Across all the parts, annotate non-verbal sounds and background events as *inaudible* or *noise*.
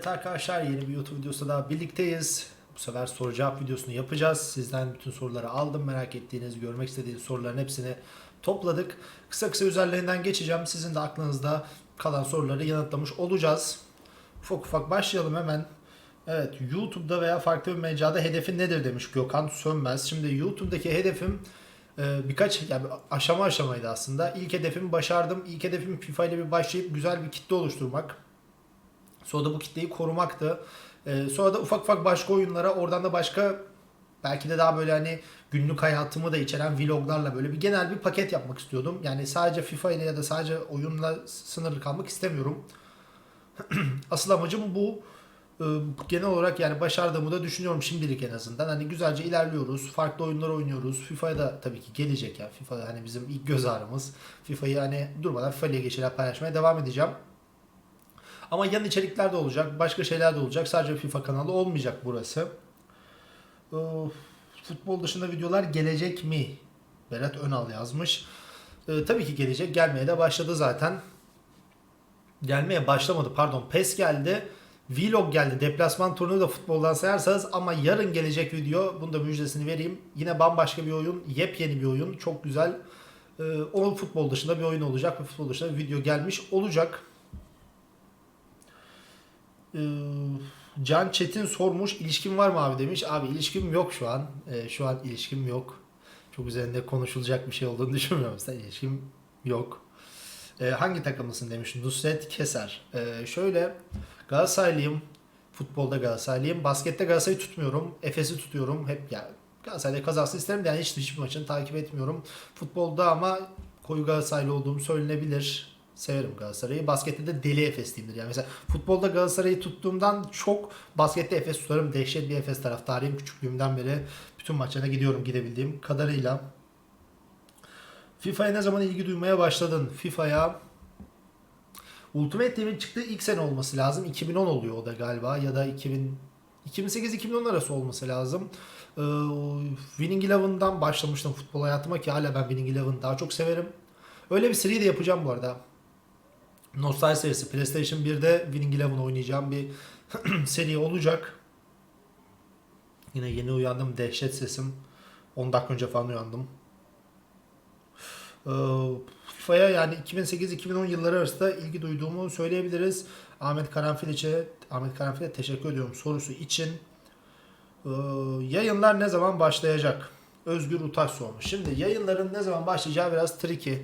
Evet arkadaşlar yeni bir YouTube videosu daha birlikteyiz. Bu sefer soru cevap videosunu yapacağız. Sizden bütün soruları aldım. Merak ettiğiniz, görmek istediğiniz soruların hepsini topladık. Kısa kısa üzerlerinden geçeceğim. Sizin de aklınızda kalan soruları yanıtlamış olacağız. Ufak ufak başlayalım hemen. Evet YouTube'da veya farklı bir mecrada hedefin nedir demiş Gökhan Sönmez. Şimdi YouTube'daki hedefim e, birkaç yani aşama aşamaydı aslında. İlk hedefimi başardım. İlk hedefim FIFA ile bir başlayıp güzel bir kitle oluşturmak. Sonra da bu kitleyi korumaktı. Ee, sonra da ufak ufak başka oyunlara oradan da başka belki de daha böyle hani günlük hayatımı da içeren vloglarla böyle bir genel bir paket yapmak istiyordum. Yani sadece FIFA ile ya da sadece oyunla sınırlı kalmak istemiyorum. *clears throat* Asıl amacım bu. Ee, genel olarak yani başardığımı da düşünüyorum şimdilik en azından. Hani güzelce ilerliyoruz. Farklı oyunlar oynuyoruz. FIFA'ya da tabii ki gelecek ya. FIFA hani bizim ilk göz ağrımız. FIFA'yı hani durmadan FIFA ile şeyler paylaşmaya devam edeceğim. Ama yan içerikler de olacak, başka şeyler de olacak. Sadece FIFA kanalı olmayacak burası. Ee, Futbol dışında videolar gelecek mi? Berat Önal yazmış. Ee, tabii ki gelecek. Gelmeye de başladı zaten. Gelmeye başlamadı pardon. PES geldi. Vlog geldi. Deplasman turunu da futboldan sayarsanız ama yarın gelecek video. Bunu da müjdesini vereyim. Yine bambaşka bir oyun. Yepyeni bir oyun. Çok güzel. Ee, o futbol dışında bir oyun olacak. Futbol dışında bir video gelmiş olacak. Ee, Can Çetin sormuş ilişkin var mı abi demiş. Abi ilişkim yok şu an. Ee, şu an ilişkim yok. Çok üzerinde konuşulacak bir şey olduğunu *laughs* düşünmüyorum. Sen ilişkim yok. Ee, hangi takımlısın demiş Nusret Keser. Şöyle Galatasaraylıyım. Futbolda Galatasaraylıyım. Baskette Galatasaray'ı tutmuyorum. Efes'i tutuyorum. Hep yani Galatasaray'da kazansın isterim de yani hiç hiçbir maçını takip etmiyorum. Futbolda ama koyu Galatasaraylı olduğum söylenebilir. Severim Galatasaray'ı. Baskette de deli Efesliyimdir. Yani mesela futbolda Galatasaray'ı tuttuğumdan çok baskette Efes tutarım. Dehşet bir Efes taraftarıyım. Küçüklüğümden beri bütün maçlarına gidiyorum gidebildiğim kadarıyla. FIFA'ya ne zaman ilgi duymaya başladın? FIFA'ya Ultimate Team'in çıktığı ilk sene olması lazım. 2010 oluyor o da galiba ya da 2000 2008-2010 arası olması lazım. Ee, Winning Eleven'dan başlamıştım futbol hayatıma ki hala ben Winning Eleven'ı daha çok severim. Öyle bir seri de yapacağım bu arada. Nostalji serisi PlayStation 1'de Winning Eleven oynayacağım bir *clears throat* seri olacak. Yine yeni uyandım. Dehşet sesim. 10 dakika önce falan uyandım. Ee, FIFA'ya yani 2008-2010 yılları arasında ilgi duyduğumu söyleyebiliriz. Ahmet Karanfil'e Ahmet Karanfil'e teşekkür ediyorum sorusu için. Ee, yayınlar ne zaman başlayacak? Özgür Utaş sormuş. Şimdi yayınların ne zaman başlayacağı biraz tricky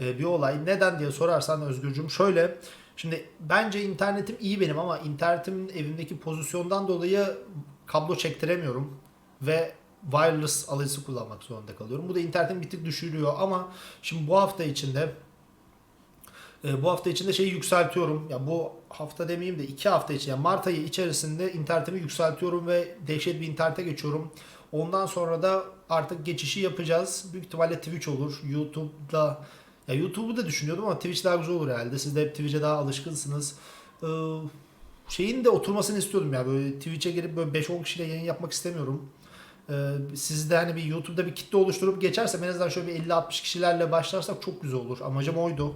e, bir olay. Neden diye sorarsan Özgürcüm şöyle. Şimdi bence internetim iyi benim ama internetimin evimdeki pozisyondan dolayı kablo çektiremiyorum ve wireless alıcısı kullanmak zorunda kalıyorum. Bu da internetin bir tık düşürüyor ama şimdi bu hafta içinde e, bu hafta içinde şeyi yükseltiyorum. Ya bu hafta demeyeyim de iki hafta için yani Mart ayı içerisinde internetimi yükseltiyorum ve dehşet bir internete geçiyorum. Ondan sonra da artık geçişi yapacağız. Büyük ihtimalle Twitch olur. YouTube'da ya YouTube'u da düşünüyordum ama Twitch daha güzel olur herhalde. Siz de hep Twitch'e daha alışkınsınız. Ee, şeyin de oturmasını istiyordum ya. Böyle Twitch'e girip böyle 5-10 kişiyle yayın yapmak istemiyorum. Ee, siz de hani bir YouTube'da bir kitle oluşturup geçersem en azından şöyle bir 50-60 kişilerle başlarsak çok güzel olur. Amacım oydu.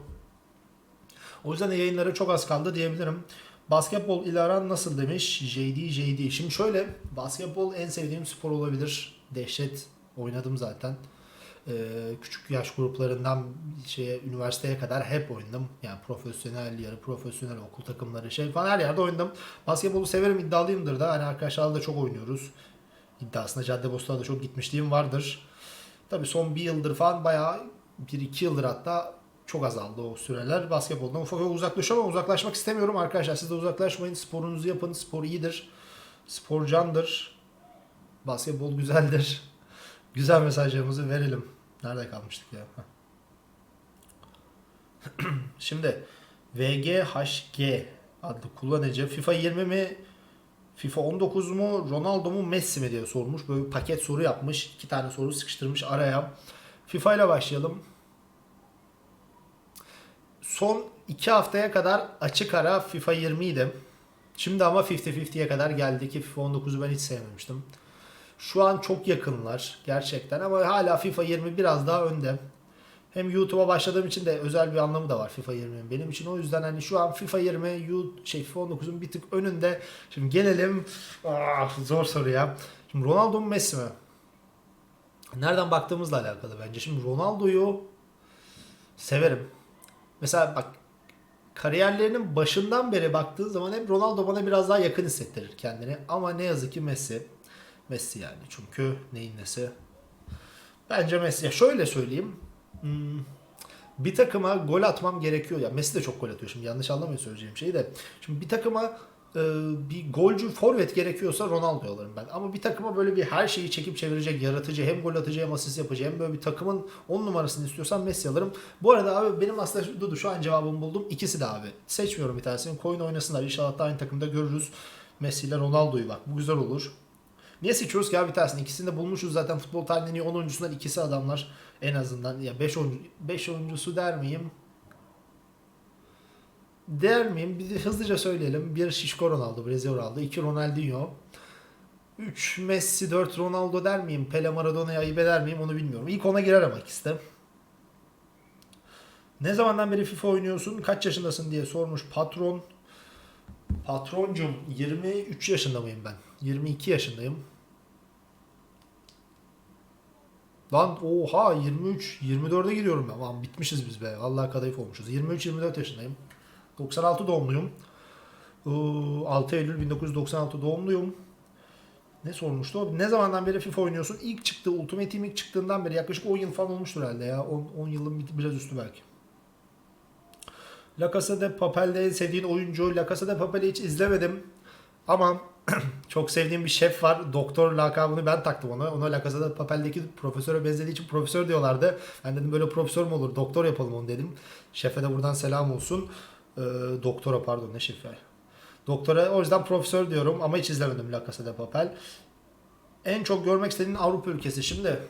O yüzden de yayınlara çok az kaldı diyebilirim. Basketbol ile aran nasıl demiş JD JD. Şimdi şöyle basketbol en sevdiğim spor olabilir. Dehşet oynadım zaten. Ee, küçük yaş gruplarından şeye üniversiteye kadar hep oynadım. Yani profesyonel, yarı profesyonel okul takımları şey falan her yerde oynadım. Basketbolu severim, iddialıyımdır da. Hani arkadaşlarla da çok oynuyoruz. İddiasında Caddebostan'da çok gitmişliğim vardır. Tabii son bir yıldır falan bayağı bir iki yıldır hatta çok azaldı o süreler. Basketboldan ufak ufak uzaklaşıyorum ama uzaklaşmak istemiyorum arkadaşlar. Siz de uzaklaşmayın. Sporunuzu yapın. Spor iyidir. Spor candır. Basketbol güzeldir. *laughs* Güzel mesajlarımızı verelim. Nerede kalmıştık ya? *clears throat* Şimdi VGHG adlı kullanıcı FIFA 20 mi FIFA 19 mu Ronaldo mu Messi mi diye sormuş. Böyle bir paket soru yapmış. iki tane soru sıkıştırmış araya. FIFA ile başlayalım. Son iki haftaya kadar açık ara FIFA 20 idi. Şimdi ama 50-50'ye kadar geldi ki FIFA 19'u ben hiç sevmemiştim. Şu an çok yakınlar gerçekten ama hala FIFA 20 biraz daha önde. Hem YouTube'a başladığım için de özel bir anlamı da var FIFA 20'nin benim için. O yüzden hani şu an FIFA 20 You- şey FIFA 19'un bir tık önünde. Şimdi gelelim ah, zor soru ya. Şimdi Ronaldo mu Messi mi? Nereden baktığımızla alakalı bence. Şimdi Ronaldo'yu severim. Mesela bak kariyerlerinin başından beri baktığın zaman hep Ronaldo bana biraz daha yakın hissettirir kendini. Ama ne yazık ki Messi. Messi yani çünkü neyin nesi? Bence Messi. Ya şöyle söyleyeyim. Hmm, bir takıma gol atmam gerekiyor. Ya Messi de çok gol atıyor şimdi yanlış anlamayın söyleyeceğim şeyi de. Şimdi bir takıma e, bir golcü forvet gerekiyorsa Ronaldo alırım ben. Ama bir takıma böyle bir her şeyi çekip çevirecek, yaratıcı, hem gol atıcı hem asist yapıcı hem böyle bir takımın 10 numarasını istiyorsan Messi alırım. Bu arada abi benim aslında Dudu şu an cevabımı buldum. İkisi de abi. Seçmiyorum bir tanesini. Koyun oynasınlar. İnşallah da aynı takımda görürüz. Messi ile Ronaldo'yu bak. Bu güzel olur. Niye seçiyoruz ki abi tanesini? İkisini de bulmuşuz zaten futbol tarihinin en iyi 10 oyuncusundan ikisi adamlar en azından. Ya 5 oyuncu 5 oyuncusu der miyim? Der miyim? Bir hızlıca söyleyelim. Bir Şişko Ronaldo, Brezilya Ronaldo. 2 Ronaldinho. 3 Messi, 4 Ronaldo der miyim? Pele Maradona'yı ayıp eder miyim onu bilmiyorum. İlk ona girer ama ikisi. Ne zamandan beri FIFA oynuyorsun? Kaç yaşındasın diye sormuş patron. Patroncum 23 yaşında mıyım ben? 22 yaşındayım. Lan oha 23 24'e giriyorum ben. Lan bitmişiz biz be. Vallahi kadayıf olmuşuz. 23 24 yaşındayım. 96 doğumluyum. Ee, 6 Eylül 1996 doğumluyum. Ne sormuştu? Ne zamandan beri FIFA oynuyorsun? İlk çıktığı Ultimate Team ilk çıktığından beri yaklaşık 10 yıl falan olmuştur herhalde ya. 10, 10 yılın bir- biraz üstü belki. La Casa de Papel'de en sevdiğin oyuncu. La Casa de Papel'i hiç izlemedim. Ama *clears throat* çok sevdiğim bir şef var. Doktor lakabını ben taktım ona. Ona La Casa de Papel'deki profesöre benzediği için profesör diyorlardı. Ben dedim böyle profesör mü olur? Doktor yapalım onu dedim. Şefe de buradan selam olsun. Ee, doktora pardon ne şefi? Doktora o yüzden profesör diyorum ama hiç izlemedim La Casa de Papel. En çok görmek istediğin Avrupa ülkesi şimdi.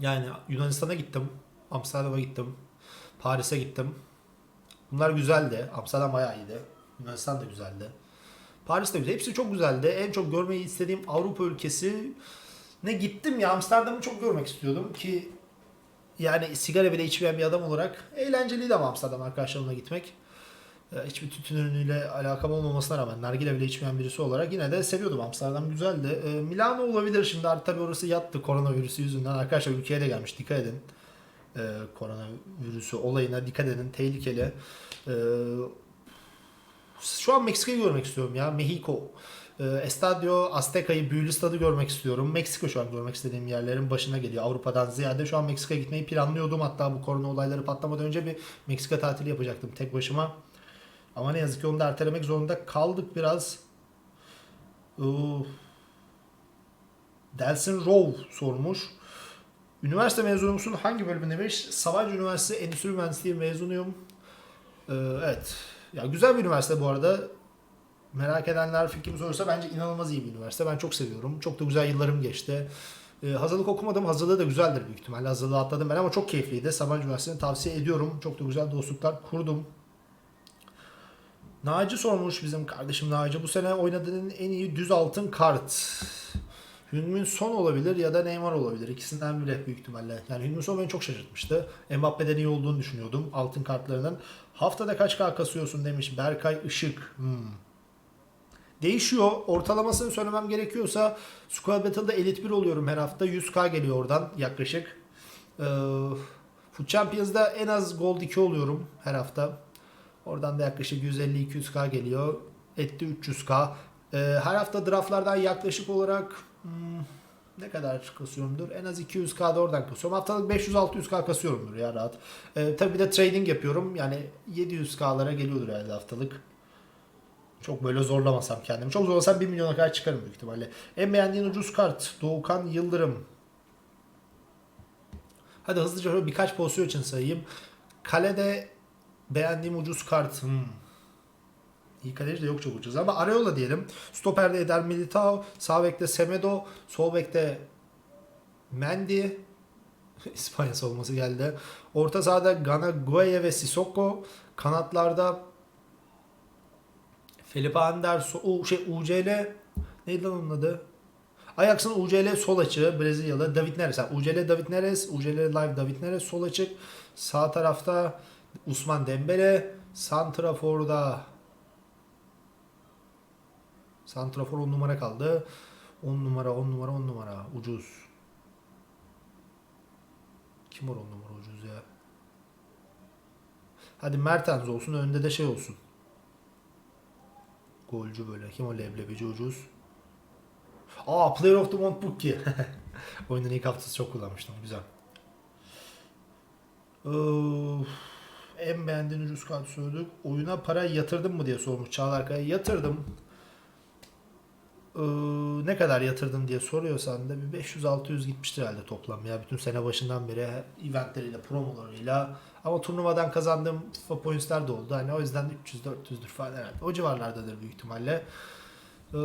Yani Yunanistan'a gittim. Amsterdam'a gittim. Paris'e gittim. Bunlar güzeldi. Amsterdam bayağı iyiydi. Yunanistan da güzeldi. Paris de güzel. Hepsi çok güzeldi. En çok görmeyi istediğim Avrupa ülkesi ne gittim ya Amsterdam'ı çok görmek istiyordum ki yani sigara bile içmeyen bir adam olarak eğlenceliydi ama Amsterdam arkadaşlarımla gitmek. Ee, Hiçbir tütün ürünüyle alakam olmamasına rağmen nargile bile içmeyen birisi olarak yine de seviyordum. Amsterdam güzeldi. Ee, Milano olabilir şimdi artık tabii orası yattı koronavirüsü yüzünden. Arkadaşlar ülkeye de gelmiş dikkat edin. Ee, koronavirüsü olayına dikkat edin. Tehlikeli. Ee, şu an Meksika'yı görmek istiyorum ya. Mexico. Ee, Estadio Azteca'yı, büyülü stadı görmek istiyorum. Meksika şu an görmek istediğim yerlerin başına geliyor. Avrupa'dan ziyade şu an Meksika'ya gitmeyi planlıyordum. Hatta bu korona olayları patlamadan önce bir Meksika tatili yapacaktım tek başıma. Ama ne yazık ki onu da ertelemek zorunda kaldık biraz. Ee, Delsin Rowe sormuş. Üniversite mezunu musun? Hangi bölümü demiş? Sabancı Üniversitesi Endüstri Mühendisliği mezunuyum. Ee, evet. Ya güzel bir üniversite bu arada. Merak edenler fikrimi sorarsa bence inanılmaz iyi bir üniversite. Ben çok seviyorum. Çok da güzel yıllarım geçti. Ee, hazırlık okumadım. Hazırlığı da güzeldir büyük ihtimalle. Hazırlığı atladım ben ama çok keyifliydi. Sabancı Üniversitesi'ni tavsiye ediyorum. Çok da güzel dostluklar kurdum. Naci sormuş bizim kardeşim Naci. Bu sene oynadığın en iyi düz altın kart. Hünmin Son olabilir ya da Neymar olabilir. İkisinden biri büyük ihtimalle. Yani Hünmin Son beni çok şaşırtmıştı. Mbappe'den iyi olduğunu düşünüyordum altın kartlarının. Haftada kaç K kasıyorsun demiş Berkay Işık. Hmm. Değişiyor. Ortalamasını söylemem gerekiyorsa Squad Battle'da Elite 1 oluyorum her hafta. 100k geliyor oradan yaklaşık. Ee, Foot Champions'da en az Gold 2 oluyorum her hafta. Oradan da yaklaşık 150-200k geliyor. Etti 300k. Ee, her hafta draftlardan yaklaşık olarak hmm, ne kadar kasıyorumdur? En az 200k da oradan kasıyorum. Haftalık 500-600k kasıyorumdur ya rahat. Ee, tabii bir de trading yapıyorum. Yani 700k'lara geliyordur herhalde haftalık. Çok böyle zorlamasam kendimi. Çok zorlasam 1 milyona kadar çıkarım büyük ihtimalle. En beğendiğin ucuz kart Doğukan Yıldırım. Hadi hızlıca şöyle birkaç pozisyon için sayayım. Kalede beğendiğim ucuz kart. Hmm. İyi kaleci de yok çok ucuz ama Areola diyelim. Stoper'de Eder Militao, sağ bekte Semedo, sol bekte Mendy. *laughs* İspanya savunması geldi. Orta sahada Gana Gueye ve Sissoko. Kanatlarda Felipe Anderson, o şey UCL neydi lan onun adı? Ajax'ın UCL sol açığı Brezilyalı David Neres. Yani UCL David Neres, UCL Live David Neres sol açık. Sağ tarafta Usman Dembele. Santrafor'da Santrafor 10 numara kaldı. 10 numara, 10 numara, 10 numara. Ucuz. Kim var 10 numara ucuz ya? Hadi Mertens olsun. Önde de şey olsun. Golcü böyle. Kim o leblebici ucuz? Aa Player of the Month book ki. *laughs* Oyunun ilk haftası çok kullanmıştım. Güzel. Of. En beğendiğin ucuz kart sorduk. Oyuna para yatırdın mı diye sormuş Çağlar Kaya. Yatırdım. Ee, ne kadar yatırdın diye soruyorsan da bir 500-600 gitmiştir herhalde toplam ya. Bütün sene başından beri eventleriyle, promolarıyla. Ama turnuvadan kazandığım FIFA pointsler de oldu. Hani o yüzden 300-400'dür falan herhalde. O civarlardadır büyük ihtimalle. Ee,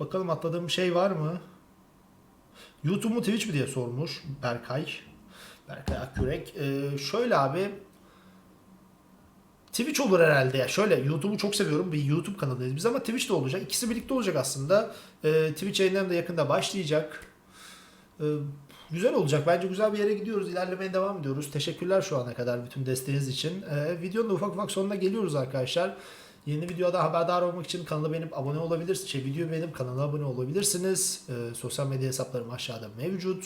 bakalım atladığım şey var mı? YouTube mu Twitch mi diye sormuş Berkay. Berkay Akkürek. Ee, şöyle abi Twitch olur herhalde ya. Şöyle YouTube'u çok seviyorum. Bir YouTube kanalıyız biz ama Twitch de olacak. İkisi birlikte olacak aslında. Ee, Twitch yayınlarım da yakında başlayacak. Ee, güzel olacak. Bence güzel bir yere gidiyoruz. İlerlemeye devam ediyoruz. Teşekkürler şu ana kadar bütün desteğiniz için. Ee, videonun da ufak ufak sonuna geliyoruz arkadaşlar. Yeni videoda haberdar olmak için kanala beğenip abone olabilirsiniz. Şey, videoyu beğenip kanala abone olabilirsiniz. Ee, sosyal medya hesaplarım aşağıda mevcut.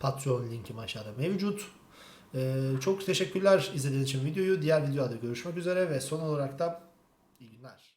Patreon linkim aşağıda mevcut. Ee, çok teşekkürler izlediğiniz için videoyu. Diğer videoda görüşmek üzere ve son olarak da iyi günler.